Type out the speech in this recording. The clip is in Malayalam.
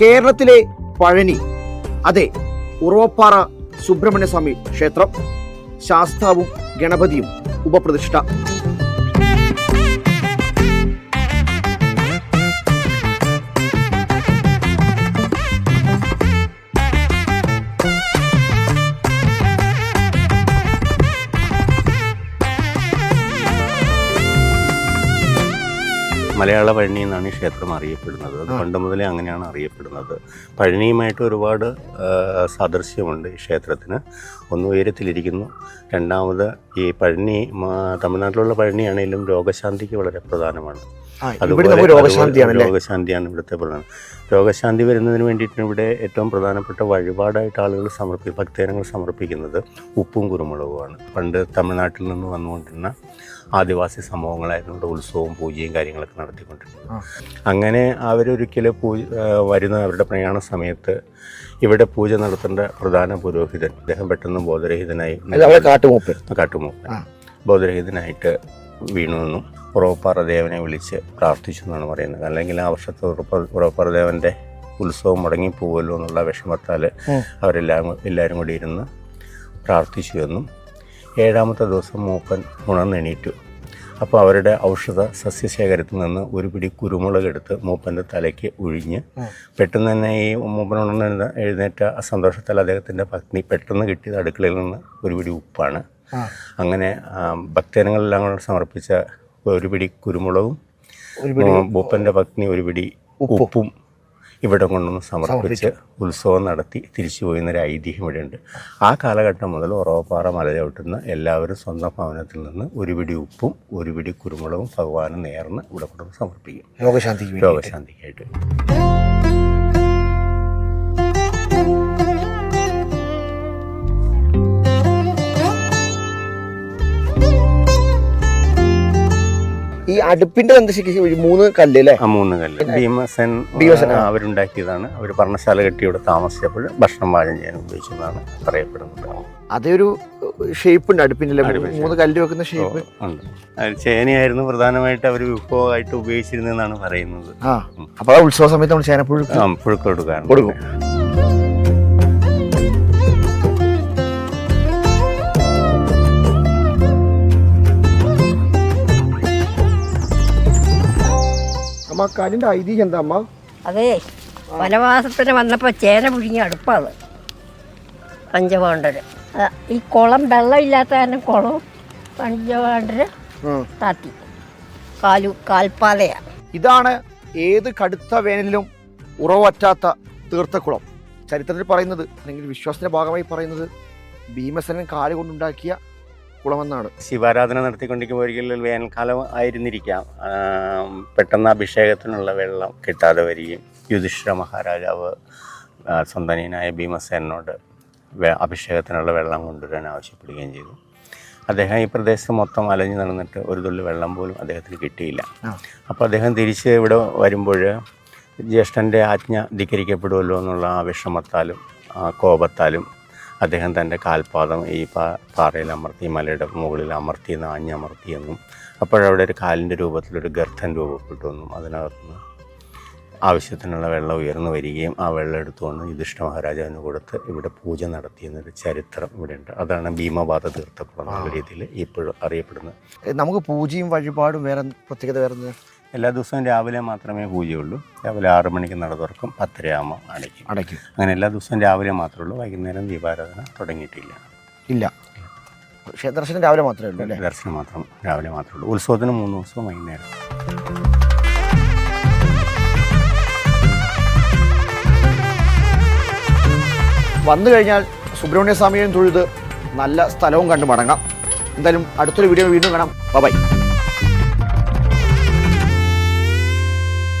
കേരളത്തിലെ പഴനി. അതെ ഉറവപ്പാറ സുബ്രഹ്മണ്യസ്വാമി ക്ഷേത്രം. ശാസ്താവും ഗണപതിയും ഉപപ്രതിഷ്ഠ. മലയാള പഴനി എന്നാണ് ഈ ക്ഷേത്രം അറിയപ്പെടുന്നത്. അത് പണ്ട് മുതലേ അങ്ങനെയാണ് അറിയപ്പെടുന്നത്. പഴനിയുമായിട്ട് ഒരുപാട് സാദൃശ്യമുണ്ട് ഈ ക്ഷേത്രത്തിന്. ഒന്ന് ഉയരത്തിലിരിക്കുന്നു. രണ്ടാമത് ഈ പഴനി തമിഴ്നാട്ടിലുള്ള പഴനിയാണെങ്കിലും രോഗശാന്തിക്ക് വളരെ പ്രധാനമാണ്. അതുപോലെ രോഗശാന്തിയാണ് ഇവിടുത്തെ പ്രധാനം. രോഗശാന്തി വരുന്നതിന് വേണ്ടിയിട്ട് ഇവിടെ ഏറ്റവും പ്രധാനപ്പെട്ട വഴിപാടായിട്ട് ആളുകൾ സമർപ്പി ഭക്തജനങ്ങൾ സമർപ്പിക്കുന്നത് ഉപ്പും കുരുമുളകുമാണ്. പണ്ട് തമിഴ്നാട്ടിൽ നിന്ന് വന്നുകൊണ്ടിരുന്ന ആദിവാസി സമൂഹങ്ങളായിരുന്നു ഇവിടെ ഉത്സവവും പൂജയും കാര്യങ്ങളൊക്കെ നടത്തിക്കൊണ്ടിരുന്നത് അങ്ങനെ അവരൊരിക്കൽ പൂജ വരുന്ന അവരുടെ പ്രയാണ സമയത്ത് ഇവിടെ പൂജ നടത്തേണ്ട പ്രധാന പുരോഹിതൻ അദ്ദേഹം പെട്ടെന്ന് ബോധരഹിതനായി കാട്ടുമൂപ്പ്. കാട്ടുമൂപ്പൻ. ബോധരഹിതനായിട്ട് വീണു നിന്നും. ഉറവപ്പാറ ദേവനെ വിളിച്ച് പ്രാർത്ഥിച്ചു എന്നാണ് പറയുന്നത്. അല്ലെങ്കിൽ ആ വർഷത്തെ ഉറപ്പാറ ഉറവപ്പാറ ദേവന്റെ ഉത്സവം മുടങ്ങിപ്പോകുമല്ലോ എന്നുള്ള വിഷമത്താൽ. അവരെല്ലാം എല്ലാവരും കൂടി ഇരുന്ന് പ്രാർത്ഥിച്ചു എന്നും ഏഴാമത്തെ ദിവസം മൂപ്പൻ ഉണർന്നെണീറ്റു. അപ്പോൾ അവരുടെ ഔഷധ സസ്യശേഖരത്തിൽ നിന്ന് ഒരു പിടി കുരുമുളക് എടുത്ത് മൂപ്പന്റെ തലയ്ക്ക് ഒഴിഞ്ഞ് പെട്ടെന്ന് തന്നെ ഈ മൂപ്പൻ ഉണർന്ന് എഴുന്നേറ്റ സന്തോഷത്തിൽ അദ്ദേഹത്തിന്റെ പത്നി പെട്ടെന്ന് കിട്ടിയത് അടുക്കളയിൽ നിന്ന് ഒരു പിടി ഉപ്പാണ്. അങ്ങനെ ഭക്തജനങ്ങളെല്ലാം കൂടെ സമർപ്പിച്ച ഒരു പിടി കുരുമുളകും മൂപ്പന്റെ പത്നി ഒരു പിടി ഉപ്പും. ഇവിടെ കൊണ്ടുവന്ന് സമർപ്പിച്ച് ഉത്സവം നടത്തി തിരിച്ചു പോയിരുന്നൊരു ഐതിഹ്യം ഇവിടെയുണ്ട്. ആ കാലഘട്ടം മുതൽ ഉറവപ്പാറ മല ചവിട്ടുന്ന എല്ലാവരും സ്വന്തം ഭവനത്തിൽ നിന്ന് ഒരു പിടി ഉപ്പും ഒരു പിടി കുരുമുളകും ഭഗവാന് നേർന്ന് ഇവിടെ കൊണ്ടുവന്ന് സമർപ്പിക്കും. രോഗശാന്തിക്ക് വേണ്ടി രോഗശാന്തിക്കായിട്ട് ഈ അടുപ്പിന്റെ മൂന്ന് കല്ല് അല്ലേ മൂന്ന് കല്ല്. ഭീമസൻ ഭീമസൻ, അവരുണ്ടാക്കിയതാണ്. അവർ പർണശാല കെട്ടി ഇവിടെ താമസിച്ചപ്പോൾ ഭക്ഷണം പാചകം ചെയ്യാൻ ഉപയോഗിച്ചതാണ്. പറയപ്പെടുന്നത്. അതൊരു ഷേപ്പ് ഉണ്ട് അടുപ്പിന്റെ അല്ലേ? മൂന്ന് കല്ല് വെക്കുന്ന ഷേപ്പ്. ഉണ്ട്. ചേനയായിരുന്നു പ്രധാനമായിട്ട് അവർ വിഭവമായിട്ട് ഉപയോഗിച്ചിരുന്നതെന്നാണ് പറയുന്നത്. ആ. അപ്പൊ ആ ഉത്സവ സമയത്ത് നമ്മൾ ചേന പുഴുക്ക് പുഴുക്ക് കൊടുക്കാറുണ്ട്. കൊടുക്കും. കരിന്റെ ഐതിഹ്യം എന്താ അമ്മ അതേ വനവാസത്തിന് വന്നപ്പോൾ ചേന പുഴുങ്ങി അടുപ്പാണ്. പഞ്ചപാണ്ഡര്. ഈ കുളം വെള്ളമില്ലാത്ത കാരണം കുളം പഞ്ചപാണ്ഡര്. താത്തി. കാലു കാൽപ്പാതയാണ് ഇതാണ് ഏത് കടുത്ത വേനലിലും ഉറവറ്റാത്ത തീർത്ഥക്കുളം. ചരിത്രത്തിൽ പറയുന്നത് അല്ലെങ്കിൽ വിശ്വാസത്തിന്റെ ഭാഗമായി പറയുന്നത് ഭീമസനൻ കാൽ കൊണ്ടുണ്ടാക്കിയ കുളമെന്നാണ്. ശിവാരാധന നടത്തിക്കൊണ്ടിരിക്കുമ്പോൾ വേനൽക്കാലം ആയിരുന്നിരിക്കാം. പെട്ടെന്ന് അഭിഷേകത്തിനുള്ള വെള്ളം കിട്ടാതെ വരികയും യുധിഷ്ഠിര മഹാരാജാവ് സ്വന്തനീയനായ ഭീമസേനോട് അഭിഷേകത്തിനുള്ള വെള്ളം കൊണ്ടുവരാൻ ആവശ്യപ്പെടുകയും ചെയ്തു. അദ്ദേഹം ഈ പ്രദേശത്ത് മൊത്തം അലഞ്ഞു നടന്നിട്ട് ഒരു തുള്ളി വെള്ളം പോലും അദ്ദേഹത്തിന് കിട്ടിയില്ല. അപ്പോൾ അദ്ദേഹം തിരിച്ച് ഇവിടെ വരുമ്പോൾ ജ്യേഷ്ഠന്റെ ആജ്ഞ ധിക്കരിക്കപ്പെടുമല്ലോ എന്നുള്ള ആ വിഷമത്താലും ആ കോപത്താലും അദ്ദേഹം തന്റെ കാൽപാദം ഈ പാ പാറയിൽ അമർത്തി മലയുടെ മുകളിൽ അമർത്തി നാഞ്ഞമർത്തി എന്നും അപ്പോഴവിടെ ഒരു കാലിന്റെ രൂപത്തിലൊരു ഗർത്തൻ രൂപപ്പെട്ടു എന്നും അതിനകത്തുനിന്ന് ആവശ്യത്തിനുള്ള വെള്ളം ഉയർന്നു വരികയും ആ വെള്ളം എടുത്തുകൊണ്ട് യുധിഷ്ഠ മഹാരാജാവിന് കൊടുത്ത് ഇവിടെ പൂജ നടത്തിയെന്നൊരു ചരിത്രം ഇവിടെയുണ്ട്. അതാണ് ഭീമപാത തീർത്ഥക്കുളം എന്നുള്ള രീതിയിൽ ഇപ്പോഴും അറിയപ്പെടുന്നത്. നമുക്ക് പൂജയും വഴിപാടും വേറെ പ്രത്യേകത വേറെ? എല്ലാ ദിവസവും രാവിലെ മാത്രമേ പൂജയുള്ളൂ. രാവിലെ ആറ് മണിക്ക് നട തുറക്കും പത്തരയാകുമ്പോൾ അടയ്ക്കും. അടയ്ക്കും. അങ്ങനെ എല്ലാ ദിവസവും രാവിലെ മാത്രമേ ഉള്ളൂ. വൈകുന്നേരം ദീപാരാധന തുടങ്ങിയിട്ടില്ല. ഇല്ല. ക്ഷേത്രദർശനം രാവിലെ മാത്രമേ ഉള്ളൂ അല്ലേ? ദർശനം മാത്രം രാവിലെ മാത്രമേ ഉള്ളൂ. ഉത്സവത്തിന് മൂന്ന് ദിവസവും വൈകുന്നേരം. വന്നു കഴിഞ്ഞാൽ സുബ്രഹ്മണ്യ സ്വാമിയെയും തൊഴുത് നല്ല സ്ഥലവും കണ്ടു മടങ്ങാം. എന്തായാലും അടുത്തൊരു വീഡിയോ വീണ്ടും കാണാം. ബൈ